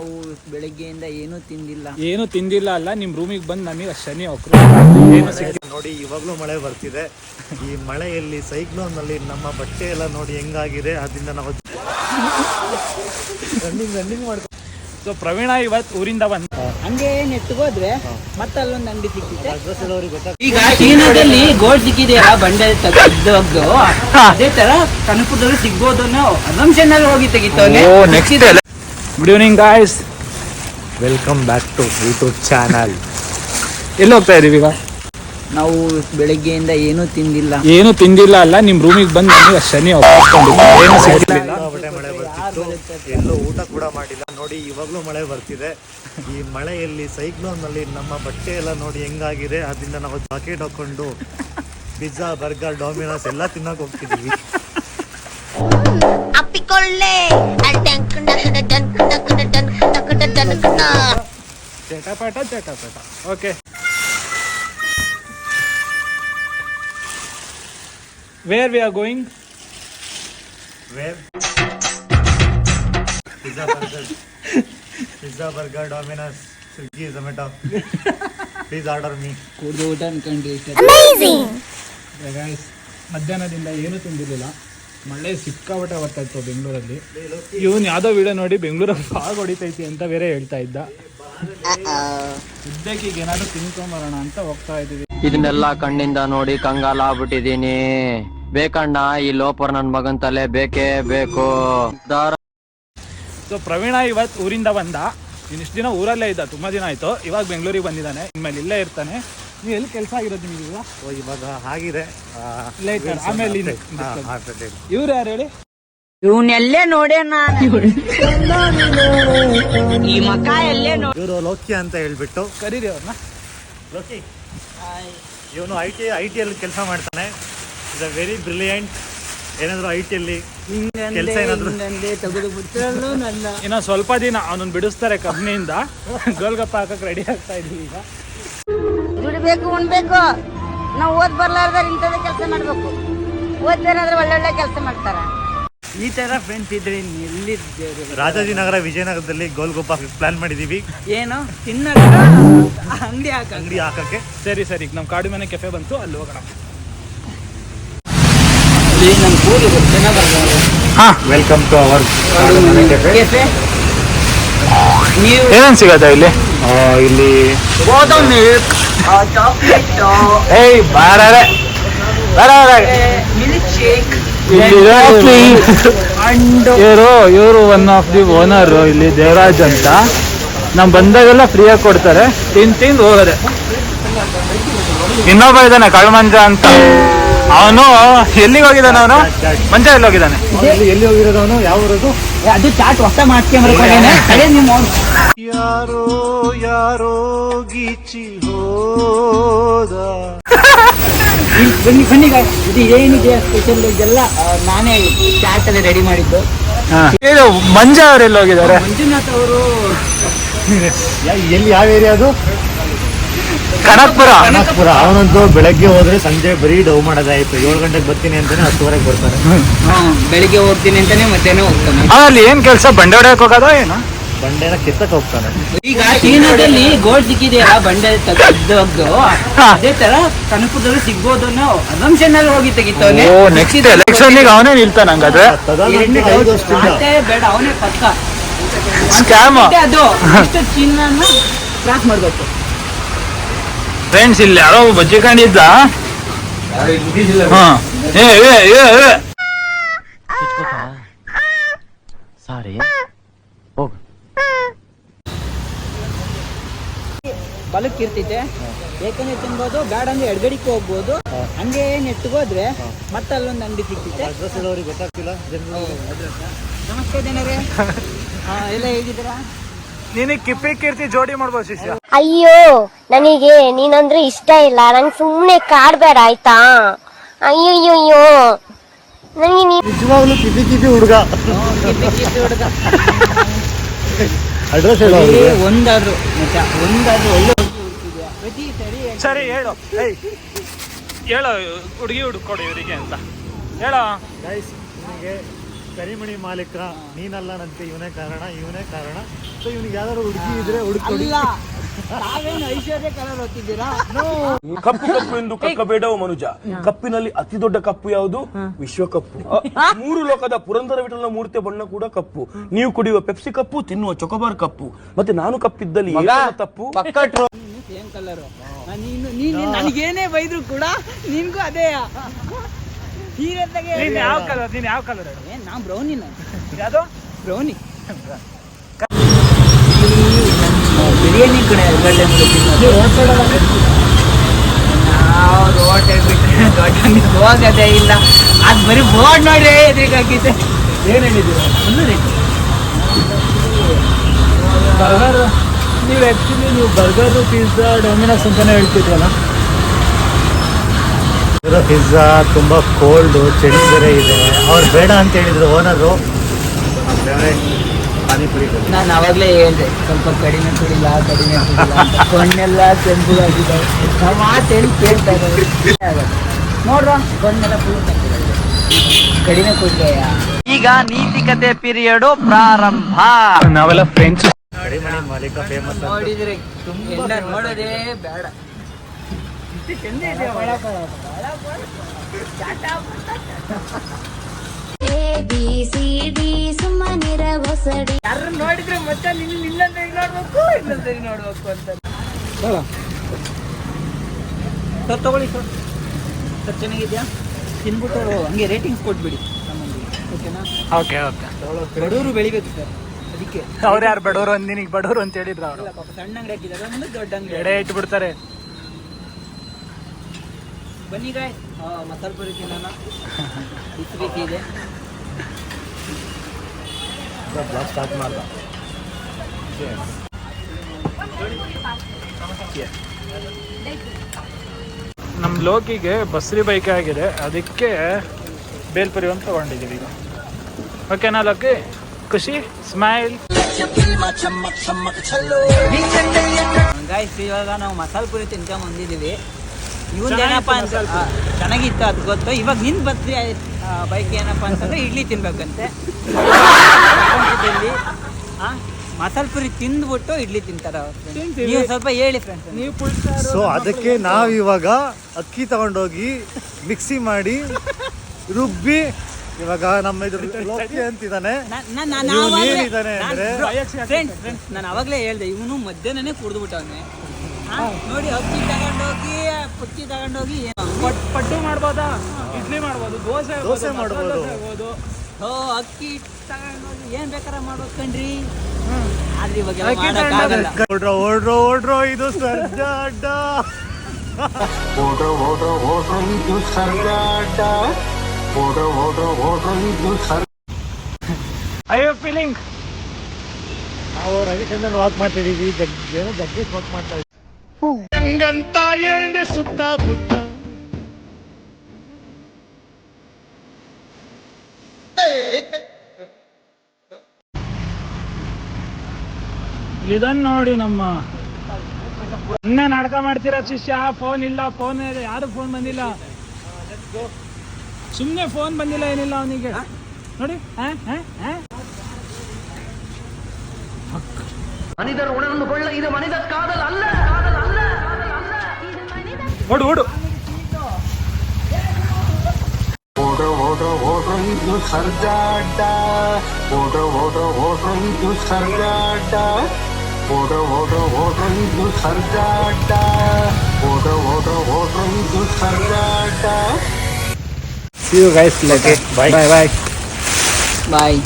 ನಾವು ಬೆಳಗ್ಗೆಯಿಂದ ಏನೂ ತಿಂದಿಲ್ಲ. ಏನು ತಿಂದಿಲ್ಲ ಅಲ್ಲ ನಿಮ್ ರೂಮಿಗೆ ಬಂದು ನಮಗೆ ಶನಿ ಹೋಗ್ರು ಏನು ಸಿಕ್ಕಿಲ್ಲ ನೋಡಿ ಇವಾಗಲೂ ಮಳೆ ಬರ್ತಿದೆ. ಈ ಮಳೆಯಲ್ಲಿ ಸೈಕ್ಲೋನ್ನಲ್ಲಿ ನಮ್ಮ ಬಟ್ಟೆ ಎಲ್ಲ ನೋಡಿ ಹೆಂಗಾಗಿದೆ ಅದರಿಂದ ನಾವು ರನ್ನಿಂಗ್ ರನ್ನಿಂಗ್ ಮಾಡ್ಕೊಂಡು ಸೊ ಪ್ರವೀಣ ಇವತ್ತು ಊರಿಂದ ಬಂದ ಹಂಗೆ ನೆಟ್ಗೋದ್ರೆ ಮತ್ತೆ ಅಲ್ಲೊಂದು ಅಂಗಡಿ ಸಿಕ್ಕಿದೆ ಅಡ್ರೆಸ್ ಈಗ ಚೀನಾದಲ್ಲಿ ಗೋಲ್ಡ್ ಸಿಕ್ಕಿದೆಯಲ್ಲ ಬಂಡೆ ಅದೇ ತರ ಕನಕಪುರದಲ್ಲಿ ಸಿಗ್ಬೋದು ಅನ್ನೋ ಅಸಂಶನ್ ಅಲ್ಲಿ ಹೋಗಿ ತೆಗಿತವನೆ good evening guys welcome back to YouTube channel ಎಲ್ಲಿ ಹೋಗ್ತಾ ಇದೀವಿ ಈಗ ನಾವು ಬೆಳಗ್ಗೆಯಿಂದ ಏನೂ ತಿಂದಿಲ್ಲ. ಏನು ತಿಂದಿಲ್ಲ ಅಲ್ಲ ನಿಮ್ ರೂಮಿಗೆ ಬಂದು ನಮಗೆ ಶನಿ ಒಪ್ಪಿಸ್ಕೊಂಡು ಏನು ಸಿಕ್ಕಿಲ್ಲ ಬಟ್ಟೆ ಮಳೆ ಬರ್ತಿತ್ತು. ಎಲ್ಲೂ ಊಟ ಕೂಡ ಮಾಡಿಲ್ಲ. ನೋಡಿ ಇವಾಗಲೂ ಮಳೆ ಬರ್ತಿದೆ. ಈ ಮಳೆಯಲ್ಲಿ ಸೈಕ್ಲೋನ್ನಲ್ಲಿ ನಮ್ಮ ಬಟ್ಟೆ ಎಲ್ಲ ನೋಡಿ ಹೆಂಗಾಗಿದೆ. ಅದರಿಂದ ನಾವು ಜಾಕೆಟ್ ಹಾಕೊಂಡು ಪಿಜ್ಜಾ ಬರ್ಗರ್ ಡಾಮಿನೋಸ್ ಎಲ್ಲ ತಿನ್ನಕ್ ಹೋಗ್ತಿದೀವಿ. ಡಂಕಣ ಚಟಪಟ ಚಟಪಟ. Okay where we are going where pizza burger pizza burger Domino's Swiggy Zomato please order me ಕುಡಿದು ಊಟ ಅನ್ಕೊಂಡ್ರಿ ಗೈಸ್ ಮಧ್ಯಾಹ್ನದಿಂದ ಏನು ತಿಂದಿರಲಿಲ್ಲ. ಮಳೆ ಸಿಕ್ಕಾಪಟ್ಟೆ ಬರ್ತಾ ಇತ್ತು ಬೆಂಗಳೂರಲ್ಲಿ. ಇವನ್ ಯಾವ್ದೋ ವಿಡಿಯೋ ನೋಡಿ ಬೆಂಗಳೂರಲ್ಲಿ ಫಾಗ್ ಹೊಡಿತೈತಿ ಅಂತ ಬೇರೆ ಹೇಳ್ತಾ ಇದ್ದ. ಸದ್ಯಕ್ಕೆ ಈಗ ಏನಾದ್ರು ತಿನ್ಕೊಂಬರೋಣ ಅಂತ ಹೋಗ್ತಾ ಇದ್ದೀವಿ. ಇದನ್ನೆಲ್ಲ ಕಣ್ಣಿಂದ ನೋಡಿ ಕಂಗಾಲ ಆಗ್ಬಿಟ್ಟಿದೀನಿ ಬೇಕಣ್ಣ ಈ ಲೋಪರ್ ನನ್ನ ಮಗನ್ ತಲೆ ಬೇಕೇ ಬೇಕು. ಸೊ ಪ್ರವೀಣ ಇವತ್ತು ಊರಿಂದ ಬಂದ. ಇನ್ನಿಷ್ಟು ದಿನ ಊರಲ್ಲೇ ಇದ್ದ ತುಂಬಾ ದಿನ ಆಯ್ತು. ಇವಾಗ ಬೆಂಗಳೂರಿಗೆ ಬಂದಿದ್ದಾನೆ. ಇನ್ಮೇಲೆ ಇಲ್ಲೇ ಇರ್ತಾನೆ. ನೀವು ಎಲ್ಲಿ ಕೆಲಸ ಆಗಿರೋದು ನಿಮಗೆ ಈಗ? ಓ ಇವಾಗ ಆಗಿದೆ. Later, ಆಮೇಲೆ ಇನ್ನು discuss. ಇವ್ರು ಯಾರು ಹೇಳಿ? ಇವನ್ನೆಲ್ಲೇ ನೋಡೇ ನಾನು. ಈ ಮಕ ಎಲ್ಲೇ ನೋಡಿ ಇವರು ಲೋಕಿ ಅಂತ ಹೇಳ್ಬಿಟ್ಟು. ಕರೀರಿ ಅವ್ರನ್ನ. ಲೋಕಿ ಇವನು ಐ ಟಿ ಐ ಟಿಯಲ್ಲಿ ಕೆಲಸ ಮಾಡ್ತಾನೆ. ಇಸ್ ಅ ವೆರಿ ಬ್ರಿಲಿಯಂಟ್ ಏನಾದ್ರು ಐ ಟಿಯಲ್ಲಿ ಕೆಲ್ಸ ಏನಾದ್ರು? ಹಿಂಗಂದೆ ತೆಗೆದು ಬಿಡ್ತಿರಲ್ಲೂ ನನ್ನ. ಇನ್ನ ಸ್ವಲ್ಪ ದಿನ ಅವನನ್ನ ಬಿಡಿಸ್ತಾರೆ ಕಂಪ್ನಿಯಿಂದ ಗೋಲ್ಗಪ್ಪ ಹಾಕಕ್ ರೆಡಿ ಆಗ್ತಾ ಇದೀವಿ ಈಗ. ದುಡಿಬೇಕು ಉಣ್ಬೇಕು. ನಾವು ಓದ್ ಬರ್ಲಾರ್ದಾರ ಇಂಥದ ಕೆಲಸ ಮಾಡ್ಬೇಕು. ಓದ್ಬೇರಾದ್ರೆ ಒಳ್ಳೊಳ್ಳೆ ಕೆಲಸ ಮಾಡ್ತಾರ. ಈ ತರ ಫ್ರೆಂಡ್ಸ್ ಇದ್ರೆ ಎಲ್ಲಿ ರಾಜಾಜಿನಗರ ವಿಜಯನಗರದಲ್ಲಿ ಗೋಲ್ಗೊಪ್ಪ ಪ್ಲಾನ್ ಮಾಡಿದೀವಿ. ಏನು? ತಿನ್ನಕ ಅಂಗಡಿ ಹಾಕ ಅಂಗಡಿ ಹಾಕಕ್ಕೆ. ಸರಿ ಸರಿ. ಈಗ ನಮ್ಮ ಕಾಡು ಮನೆ ಕೆಫೆ ಬಂತು ಅಲ್ಲಿ ಹೋಗೋಣ. ಬರ್ತಾರೆ. ವೆಲ್ಕಮ್ ಟು ಅವರ್ ಕೆಫೆ ನೀವು? ಏನೇನು ಸಿಗತ್ತೆ ಇಲ್ಲಿ? ಇಲ್ಲಿ ಚಾಕ್ಲೇಟ್ ಏಯ್ ಬಾರರೆ ಮಿಲ್ಕ್ ಶೇಕ್ ಇವರು ಇವರು ಒನ್ ಆಫ್ ದಿ ಓನರ್ ಇಲ್ಲಿ ದೇವರಾಜ್ ಅಂತ. ನಾವು ಬಂದಾಗೆಲ್ಲ ಫ್ರೀಯಾಗಿ ಕೊಡ್ತಾರೆ. ತಿಂದು ತಿಂದು ಹೋಗೋದೆ. ಇನ್ನೊಬ್ಬ ಇದ್ದಾನೆ ಕಳ್ಮಂಜ ಅಂತ. ಅವನು ಎಲ್ಲಿಗೆ ಹೋಗಿದ್ದಾನೆ ಅವನು? ಮಂಜ ಎಲ್ಲಿ ಹೋಗಿದ್ದಾನೆ ಎಲ್ಲಿ ಎಲ್ಲಿ ಹೋಗಿರೋದವನು ಯಾವ ಊರದು? ಅದು ಚಾಟ್ ಹೊಸ ನಿಮ್ಮ ಯಾರೋ ಯಾರೋ ಗೀಚಿ ಹೋದ. ಬನ್ನಿ ಬನ್ನಿ. ಇದು ಏನಿದೆ ಸ್ಪೆಷಲ್ ಇದೆಲ್ಲ? ನಾನೇ ಚಾಟ್ ಅಲ್ಲಿ ರೆಡಿ ಮಾಡಿದ್ದು. ಇದು ಮಂಜ ಅವ್ರು ಎಲ್ಲಿ ಹೋಗಿದ್ದಾರೆ? ಮಂಜುನಾಥ್ ಅವರು ಎಲ್ಲಿ ಯಾವ ಏರಿಯಾ ಅದು? ಕನಕ್ಪುರ. ಕನಕಪುರ. ಅವನಂತೂ ಬೆಳಗ್ಗೆ ಹೋದ್ರೆ ಸಂಜೆ ಬರೀ ಡೌ ಮಾಡೋದಾಯ್ತು ಏಳು ಗಂಟೆಗೆ ಬರ್ತೀನಿ ಅಂತಾನೆ ಹತ್ತುವರೆಗೆ ಬರ್ತಾರೆ ಬೆಳಿಗ್ಗೆ ಹೋಗ್ತೀನಿ ಅಂತಾನೆ ಮಧ್ಯಾಹ್ನ ಹೋಗ್ತಾನೆ. ಅಲ್ಲಿ ಏನ್ ಕೆಲಸ? ಬಂಡೆ ಹೊಡೆಯಕ್ ಹೋಗೋದೋ ಏನು? ಬಂಡೆನ ಕಿತ್ತಕ್ಕೆ ಹೋಗ್ತಾನೆ. ಈಗ ಚೀನಾದಲ್ಲಿ ಗೋಲ್ಡ್ ಸಿಕ್ಕಿದೆಯಲ್ಲ ಬಂಡೆ ತೆಗೆದೋಗ್ದು ಅದೇ ತರ ಕನಕ್ಪುರದಲ್ಲಿ ಸಿಗ್ಬೋದು ಅನ್ನೋ ಅಸಂಪ್ಷನ್ ಅಲ್ಲಿ ಹೋಗಿ ತೆಗಿತವನೆ ಓ ನೆಕ್ಸ್ಟ್ ಎಲೆಕ್ಷನ್ ಅವನೇ ನಿಲ್ತಾನೆ ಹಂಗಾದ್ರೆ? ಪ್ರಧಾನಮಂತ್ರಿ ಐದು ವರ್ಷದಿಂದ. ಬೇಡ ಅವನೇ ಪಕ್ಕ. ಸ್ಕ್ಯಾಮ್ ಮತ್ತೆ ಅದು ಇಷ್ಟು ಚೀನಾನ ಕ್ರಾಸ್ ಮಾಡ್ಬೇಕು. ಫ್ರೆಂಡ್ಸ್ ಇಲ್ಲಿ ಯಾರೋ ಬಜ್ಜಿ ಕಂಡಿದ್ದ ಹಾ. ಏ ಏ ಏ ಏ. ಸಾರಿ ಹೋಗು. ಬಲಕ್ಕೆ ಏಕನೇ ತಿನ್ಬೋದು ಬೇಡ ಅಂದ್ರೆ ಎಡಗಡಿಗೆ ಹೋಗ್ಬೋದು. ಹಂಗೆ ನೆಟ್ಗೋದ್ರೆ ಮತ್ತೆ ಅಲ್ಲೊಂದು ಅಂಗಡಿ ಗೊತ್ತಾಗ್ತಿಲ್ಲ? ಜನರು ನಮಸ್ತೆ ಜನರೇ. ಹಾ, ಎಲ್ಲ ಹೇಗಿದ್ದೀರಾ? ನಿನಗೆ ಕಿಪ್ಪಿ ಕೀರ್ತಿ ಜೋಡಿ ಮಾಡ್ಬೋದು ಶಿಷ್ಯ. ಅಯ್ಯೋ ನನಗೆ ನೀನಂದ್ರೆ ಇಷ್ಟ ಇಲ್ಲ. ನಂಗೆ ಸುಮ್ಮನೆ ಕಾಡ್ಬೇಡ ಆಯ್ತಾ? ಅಯ್ಯಯ್ಯೋ ನನಗೆ ನೀ ನಿಜವಾಗ್ಲೂ ಕಿಪಿ ಕಿಪಿ ಹುಡುಗ. ಅಡ್ರೆಸ್ ಹೇಳೋ ಒಂದಾದ್ರು ಮಚ್ಚ ಒಂದಾದ್ರು ಒಳ್ಳೆ ಪ್ರತಿ ಸರಿ ಸರಿ ಹೇಳು. ಏಯ್ ಹೇಳು ಹುಡುಗಿ ಹುಡುಕೊಡು ಇವರಿಗೆ ಅಂತ. ಹೇಳೋ. ಗೈಸ್ ನಿಮಗೆ ಕರಿಮಣಿ ಮಾಲೀಕ ನೀನಲ್ಲ ನಂತೆ ಇವನೇ ಕಾರಣ ಇವನೇ ಕಾರಣ. ಸೊ ಇವನಿಗೆ ಯಾವ್ದಾದ್ರು ಹುಡುಗಿ ಇದ್ರೆ ಹುಡುಕಿ ಅಲ್ಲ ತಾವೇನು ಐಶ್ವರ್ಯ ಕಲರ್ ಓದ್ತಿದ್ದೀರಾ ಕಪ್ಪು ಕಪ್ಪು ಎಂದು ಕಕ್ಕಬೇಡವು ಮನುಜ. ಕಪ್ಪಿನಲ್ಲಿ ಅತಿ ದೊಡ್ಡ ಕಪ್ಪು ಯಾವುದು? ವಿಶ್ವಕಪ್ಪು. ಮೂರು ಲೋಕದ ಪುರಂದರ ವಿಠಲನ ಮೂರ್ತಿಯ ಬಣ್ಣ ಕೂಡ ಕಪ್ಪು. ನೀವು ಕುಡಿಯುವ ಪೆಪ್ಸಿ ಕಪ್ಪು ತಿನ್ನುವ ಚೊಕೊಬಾರ್ ಕಪ್ಪು. ಮತ್ತೆ ನಾನು ಕಪ್ಪಿದ್ದಲ್ಲಿ ತಪ್ಪು? Same colour. ನೀನು ನೀನು ನನಗೇನೇ ಬೈದ್ರು ಕೂಡ ನಿನ್ಗೂ ಅದೇ. ಯಾವ ಕಲರ್ ನೀನ್ ಯಾವ ಕಲರ್ ಏನ್ ನಾ ಬ್ರೌನಿ ನಾನು ಯಾವ್ದು? ಬ್ರೌನಿ. ಬಿರಿಯಾನಿ ಕಡೆ ಗಡ್ಡೆ ನಾವು ರೋಡ್ ಬಿಟ್ಟರೆ ದೊಡ್ಡ ಹೋಗೋದೇ ಇಲ್ಲ. ಅದು ಬರೀ ಬೋರ್ಡ್ ನೋಡಿ ಎದುರಿಗಾಗಿದೆ ಏನು ಹೇಳಿದ್ದೀರಾ? ಮುನ್ನೂರು ಬರ್ಗರ್ ನೀವು ಆ್ಯಕ್ಚುಲಿ ನೀವು ಬರ್ಗರು ಪಿಜ್ಜಾ ಡೊಮಿನೋಸ್ ಅಂತಲೇ ಹೇಳ್ತಿದ್ರಲ್ಲ? ಪಿಜ್ಜಾ ತುಂಬಾ ಕೋಲ್ಡ್ ಚಳಿ ಬೇರೆ ಇದೆ. ಅವ್ರು ಬೇಡ ಅಂತ ಹೇಳಿದ್ರು ಓನರು ಪಾನಿಪುರಿ ನಾನು ಅವಾಗಲೇ ಹೇಳಿದೆ ಸ್ವಲ್ಪ ಕಡಿಮೆ ಕುಡಿಲ್ಲ ಕಡಿಮೆ ಕುಡಿಲ್ಲ ಅಂತ ಕಣ್ಣೆಲ್ಲ ಕೆಂಪುಗಾಗಿದ್ದಾವೆ ನಾವು ಮಾತು ಹೇಳಿ ಕೇಳ್ತಾ ಇದ್ದಾರೆ ನೋಡ್ರ ಕಣ್ಣೆಲ್ಲ ಫುಲ್ ಕಡಿಮೆ ಈಗ ಈಗ ನೀತಿಕತೆ ಪಿರಿಯಡ್ ಪ್ರಾರಂಭ ನಾವೆಲ್ಲ ಫ್ರೆಂಡ್ಸ್ ಕರಿಮಣಿ ಮಾಲೀಕ ಫೇಮಸ್ ನೋಡಿದ್ರೆ ತುಂಬಾ ನೋಡೋದೇ ಬೇಡ ಚಂದ ಇದೆ ಯಾರು ನೋಡಿದ್ರೆ ಮತ್ತೆ ನಿನ್ನ ನಿನ್ನಂತೆ ನೋಡ್ಬೇಕು ಇನ್ನೊಂದ್ಸರಿ ನೋಡ್ಬೇಕು ಅಂತ. ಸರ್ ತಗೊಳ್ಳಿ ಸರ್. ಸರ್ ಚೆನ್ನಾಗಿದ್ಯಾ? ತಿನ್ಬಿಟ್ಟು ಹಂಗೆ ರೇಟಿಂಗ್ಸ್ ಕೊಟ್ಬಿಡಿ. ನಮ್ಮಲ್ಲಿ ಓಕೆನಾ? Okay okay. ಬಡವರು ಬೆಳಿಬೇಕು ಸರ್. ಅದಕ್ಕೆ. ಅವ್ರು ಯಾರು ಬಡವರು ಅಂದ್ ನಿನಗೆ ಬಡವರು ಅಂತ ಹೇಳಿದ್ರು ಅವರು. ಪಾಪ ಸಣ್ಣ ಅಂಗಡಿ ಹಾಕಿದ್ದಾರೆ ಒಂದು ದೊಡ್ಡ ಅಂಗಡಿ. ಎಡೆ ಇಟ್ಬಿಡ್ತಾರೆ. ಬನ್ನಿ ಗಾಯ್ ಮಸಾಲೆ ಪುರಿ ತಿನ್ನೋಣ. ಬಿಸಿ ಇದೆ ಸ್ಟಾರ್ಟ್ ಮಾಡ್ದ. ನಮ್ಮ ಲೋಕಿಗೆ ಬಸ್ರಿ ಬೈಕ್ ಆಗಿದೆ. ಅದಕ್ಕೆ ಬೇಲ್ಪುರಿ ಒಂದು ತಗೊಂಡಿದೀವಿ ಈಗ. ಓಕೆನಾ ಲೋಕಿ? ಖುಷಿ? ಸ್ಮೈಲ್ ಗಾಯ್ಸ್ ಇವಾಗ ನಾವು ಮಸಾಲೆ ಪುರಿ ತಿನ್ಕೊಂಡ್ ಬಂದಿದ್ದೀವಿ ಇವನ್ ಏನಪ್ಪ ಅಂತ ಚೆನ್ನಾಗಿತ್ತು ಅದು ಗೊತ್ತು. ಇವಾಗ ನಿನ್ ಬರ್ತೀಯ ಬೈಕ್ ಏನಪ್ಪ ಅಂತಂದ್ರೆ ಇಡ್ಲಿ ತಿನ್ಬೇಕಂತೆ. ಮಸಾಲೆ ಪುರಿ ತಿಂದ್ಬಿಟ್ಟು ಇಡ್ಲಿ ತಿಂತಾರ ಅವ್ರು ನೀವು ಸ್ವಲ್ಪ ಹೇಳಿ ಫ್ರೆಂಡ್ಸ್ ನೀವು ಸೊ ಅದಕ್ಕೆ ನಾವು ಇವಾಗ ಅಕ್ಕಿ ತಗೊಂಡೋಗಿ ಮಿಕ್ಸಿ ಮಾಡಿ ರುಬ್ಬಿ ಇವಾಗ ನಮ್ಮ ಇದ್ರ ಲೋಕಿ ಅಂತಿದ್ದಾನೆ. ಇವ್ನು ಏನಿದ್ದಾನೆ ಅಂದ್ರೆ ಫ್ರೆಂಡ್ಸ್ ಫ್ರೆಂಡ್ಸ್ ನಾನು ಅವಾಗಲೇ ಹೇಳ್ದೆ ಇವನು ಮಧ್ಯಾಹ್ನನೇ ಕುಡಿದು ಬಿಟ್ಟವನೆ ನೋಡಿ ಅಕ್ಕಿ ತಗೊಂಡೋಗಿ ತಗೊಂಡೋಗಿ ಪಟ್ಟು ಪಟ್- ಪಡ್ಡು ಮಾಡ್ಬೋದಾ? ಇಡ್ಲಿ ಮಾಡ್ಬೋದು. ದೋಸೆ ದೋಸೆ ಮಾಡ್ಬೋದು. ಓ ಅಕ್ಕಿ ತಗೊಂಡೋಗಿ ಏನ್ ಬೇಕಾರ ಮಾಡ್ಬೋದು ಕಣ್ರಿ. ಆದ್ರೆ ಇವಾಗ ಅಕ್ಕಿ ಆಗಲ್ಲ. ಓಡ್ರೋ ಓಡ್ರೋ ಓಡ್ರೋ ಇದು ಸರ್ಜಾ ಅಡ್ಡ. ಐ ಫೀಲಿಂಗ್ ನಾವು ರವಿಚಂದ್ರನ್ ವಾಕ್ ಮಾಡ್ತಿದೀವಿ ಜಗ್ ಏನೋ ಜಗ್ಗೇಶ್ ವಾಕ್ ಮಾಡ್ತಾ ಇದ್ದೀವಿ ಹಂಗಂತ ಎಣ್ಣೆ ಸುತ್ತ ಬುತ್ತ. ಇದನ್ನ ನೋಡಿ ನಮ್ಮ ಅನ್ನೇ ನಾಟಕ ಮಾಡ್ತೀರಾ ಶಿಷ್ಯ? ಫೋನ್ ಇಲ್ಲ ಫೋನ್ ಯಾರು ಫೋನ್ ಬಂದಿಲ್ಲ? ಸುಮ್ಮನೆ ಫೋನ್ ಬಂದಿಲ್ಲ ಏನಿಲ್ಲ ಅವನಿಗೆ. ನೋಡಿ ಆ, ಆ, ಆ? ಓಡು ಓಡು See you guys later. Bye. Bye bye bye